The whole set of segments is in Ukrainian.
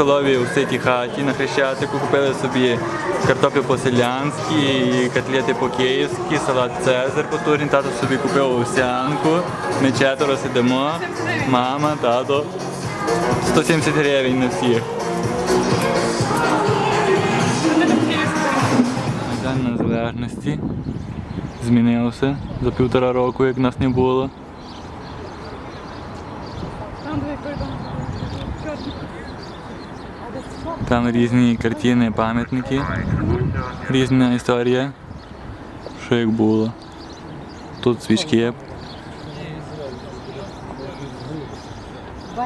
столовій у ситій хаті на Хрещатику. Купили собі картоплю по-селянськи, котлети по-київськи, салат Цезар потужний. Тато собі купив овсянку. Ми четверо сидимо. Мама, тато. 170 гривень на всіх. Майдан Незалежності змінився за півтора року, як нас не було. Там різні картини, пам'ятники, різна історія, що як було. Тут свічки.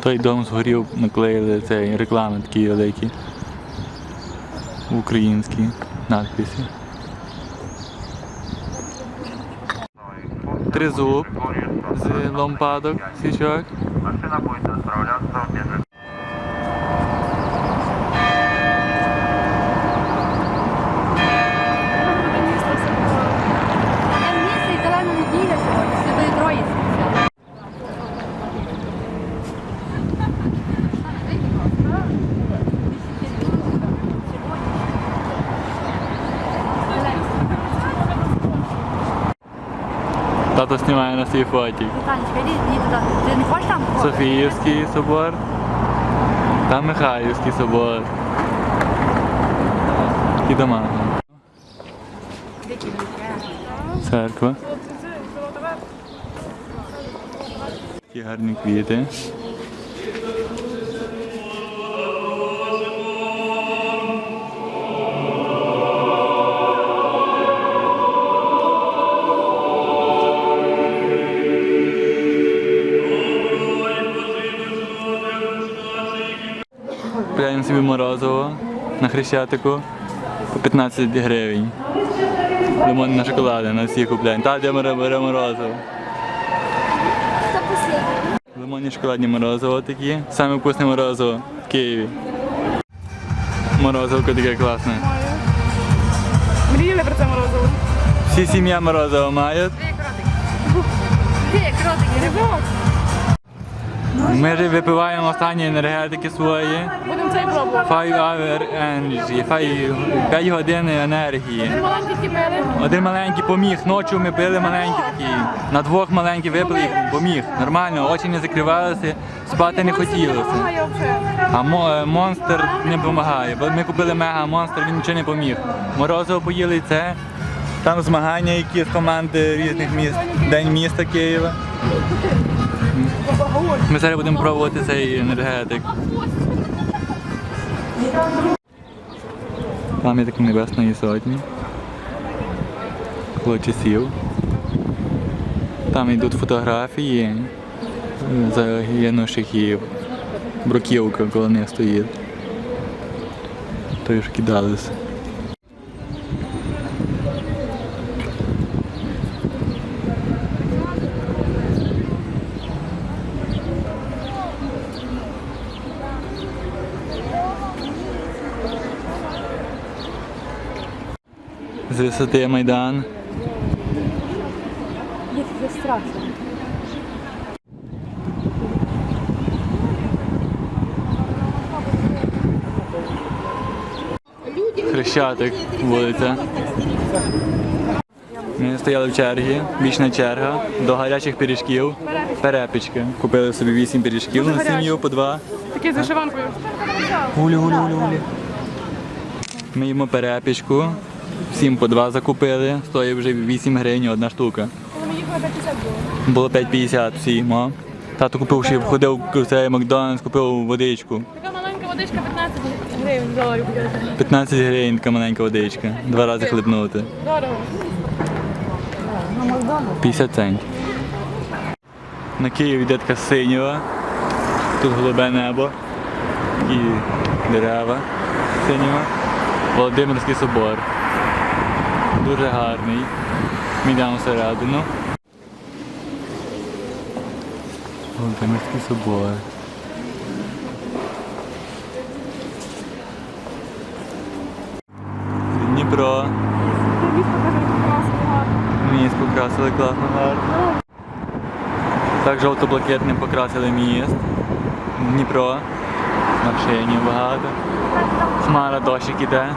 Той дом згорів, наклеїли цей реклами такі великі. Українські надписи. Тризуб з лампадок, свічок. Машина будет отправляться Тато знімає на свій фоті. Танечка, йди, йди туди. Ти не хочеш там? Софіївський собор та Михайлівський собор. І дома. Церква. Такі гарні квіти. Купляємо собі морозиво на хрещатику по 15 гривень. Лимон на шоколади на всіх купляємо. Та де бере бере морозиво. Лимонні шоколадні морозиво такі. Саме вкусне морозиво в Києві. Морозивко таке класне. Мріяли про це морозиво? Всі сім'я морозиво мають. Ти, кротики, рибок. Ми ж випиваємо останні енергетики свої. Будемо цей пробувати. 5 hour energy, 5 годин енергії. Маленькі. Один маленький поміг, ночі ми пили маленький такий. На двох маленький випили поміг. Нормально, очі не закривалися, спати не хотілося. А е, монстр не допомагає, бо ми купили мега монстр, він нічого не поміг. Морозиво поїли це. Там змагання, які з команди різних міст. День міста Києва. Ми зараз будемо пробувати цей енергетик. Пам'ятник Небесної Сотні. Коло часів. Там йдуть фотографії загинувших і бруківка коло них стоїть. Той ж кидалися. З висоти Майдан. Є це страшно. Хрещатик вулиця. Ми стояли в чергі, бічна черга, до гарячих пиріжків. Перепічки. Купили собі вісім пиріжків на сім'ю по два. Такий з вишиванкою. Гулі, гулі, гулі, гулі. Ми їмо перепічку. Всім по два закупили. Стоїть вже 8 гривень одна штука. Коли 50 було. Було 5,50 всім. о. Тато купив ще ходив в цей Макдональдс, купив водичку. Така маленька водичка 15 гривень доларів буде. 15 гривень така маленька водичка. Два рази хлебнути. Дорого. 50 центів. На Київ йде така синєва. Тут голубе небо і дерева синєва. Володимирський собор. Дуже гарний. Ми йдемо всередину. Володимирський собор. Дніпро. Міст покрасили класно гарно. Так жовто-блакитним покрасили міст. Дніпро. Машинів багато. Хмара дощик іде.